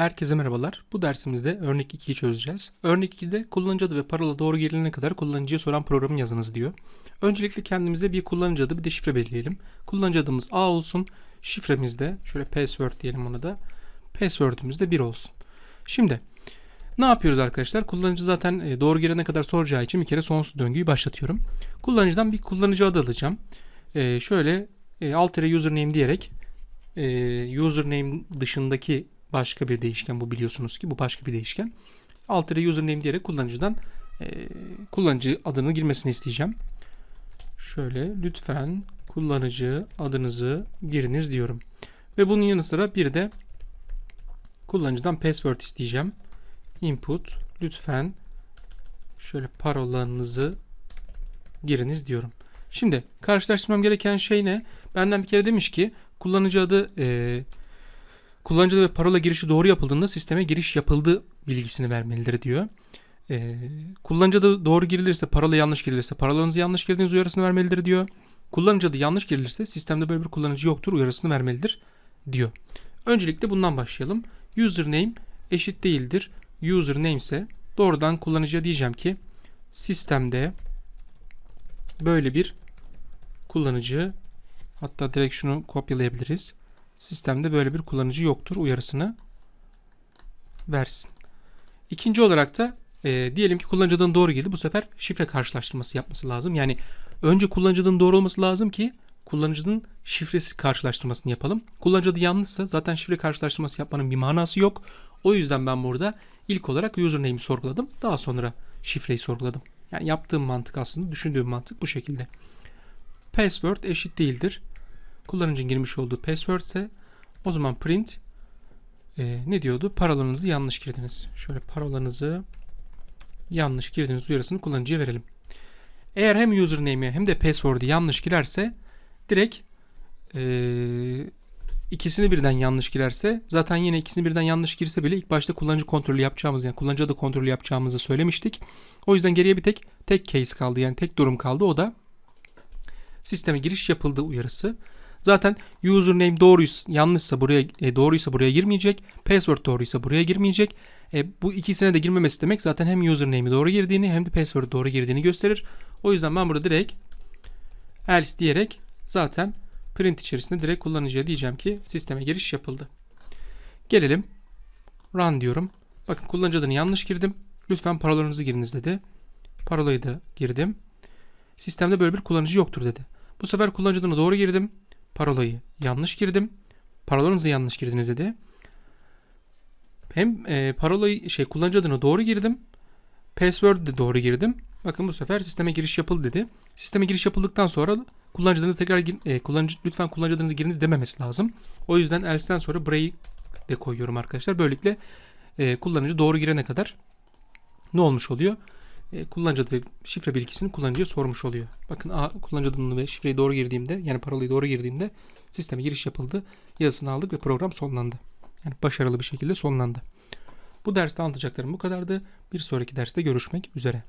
Herkese merhabalar. Bu dersimizde örnek 2'yi çözeceğiz. Örnek 2'de kullanıcı adı ve parola doğru gelene kadar kullanıcıya soran programın yazınız diyor. Öncelikle kendimize bir kullanıcı adı bir de şifre belirleyelim. Kullanıcı adımız A olsun. Şifremiz de şöyle password diyelim ona da. Password'ümüz de 1 olsun. Şimdi ne yapıyoruz arkadaşlar? Kullanıcı zaten e, doğru gelene kadar soracağı için bir kere sonsuz döngüyü başlatıyorum. Kullanıcıdan bir kullanıcı adı alacağım. E, şöyle e, alt username diyerek e, username dışındaki başka bir değişken bu biliyorsunuz ki bu başka bir değişken. Alt username diyerek kullanıcıdan e, kullanıcı adını girmesini isteyeceğim. Şöyle lütfen kullanıcı adınızı giriniz diyorum. Ve bunun yanı sıra bir de kullanıcıdan password isteyeceğim. Input lütfen şöyle parolanızı giriniz diyorum. Şimdi karşılaştırmam gereken şey ne? Benden bir kere demiş ki kullanıcı adı e, kullanıcı ve parola girişi doğru yapıldığında sisteme giriş yapıldı bilgisini vermelidir diyor. E, kullanıcı adı doğru girilirse parola yanlış girilirse parolanızı yanlış girdiğiniz uyarısını vermelidir diyor. Kullanıcı adı yanlış girilirse sistemde böyle bir kullanıcı yoktur uyarısını vermelidir diyor. Öncelikle bundan başlayalım. Username eşit değildir. Username ise doğrudan kullanıcıya diyeceğim ki sistemde böyle bir kullanıcı hatta direkt şunu kopyalayabiliriz. Sistemde böyle bir kullanıcı yoktur uyarısını versin. İkinci olarak da e, diyelim ki kullanıcı adının doğru geldi. Bu sefer şifre karşılaştırması yapması lazım. Yani önce kullanıcı adının doğru olması lazım ki kullanıcının şifresi karşılaştırmasını yapalım. Kullanıcı adı yanlışsa zaten şifre karşılaştırması yapmanın bir manası yok. O yüzden ben burada ilk olarak username'i sorguladım. Daha sonra şifreyi sorguladım. Yani yaptığım mantık aslında düşündüğüm mantık bu şekilde. Password eşit değildir. Kullanıcının girmiş olduğu password ise o zaman print e, ne diyordu? Parolanızı yanlış girdiniz. Şöyle parolanızı yanlış girdiğiniz uyarısını kullanıcıya verelim. Eğer hem username'i hem de password'u yanlış girerse direkt e, ikisini birden yanlış girerse zaten yine ikisini birden yanlış girse bile ilk başta kullanıcı kontrolü yapacağımız yani kullanıcı adı kontrolü yapacağımızı söylemiştik. O yüzden geriye bir tek tek case kaldı yani tek durum kaldı o da sisteme giriş yapıldı uyarısı. Zaten username doğruysa yanlışsa buraya e, doğruysa buraya girmeyecek. Password doğruysa buraya girmeyecek. E, bu ikisine de girmemesi demek zaten hem username'i doğru girdiğini hem de password'u doğru girdiğini gösterir. O yüzden ben burada direkt else diyerek zaten print içerisinde direkt kullanıcıya diyeceğim ki sisteme giriş yapıldı. Gelelim run diyorum. Bakın kullanıcı adını yanlış girdim. Lütfen parolanızı giriniz dedi. Parolayı da girdim. Sistemde böyle bir kullanıcı yoktur dedi. Bu sefer kullanıcı adını doğru girdim. Parolayı yanlış girdim. Parolanızı yanlış girdiniz dedi. Hem e, parolayı şey kullanıcı adını doğru girdim. Password de doğru girdim. Bakın bu sefer sisteme giriş yapıldı dedi. Sisteme giriş yapıldıktan sonra kullanıcı adınızı tekrar e, kullanıcı lütfen kullanıcı adınızı giriniz dememesi lazım. O yüzden else'den sonra burayı de koyuyorum arkadaşlar. Böylelikle e, kullanıcı doğru girene kadar ne olmuş oluyor? E, kullanıcı adı ve şifre bilgisini kullanıcıya sormuş oluyor. Bakın A, kullanıcı adını ve şifreyi doğru girdiğimde yani parolayı doğru girdiğimde sisteme giriş yapıldı. Yazısını aldık ve program sonlandı. Yani başarılı bir şekilde sonlandı. Bu derste anlatacaklarım bu kadardı. Bir sonraki derste görüşmek üzere.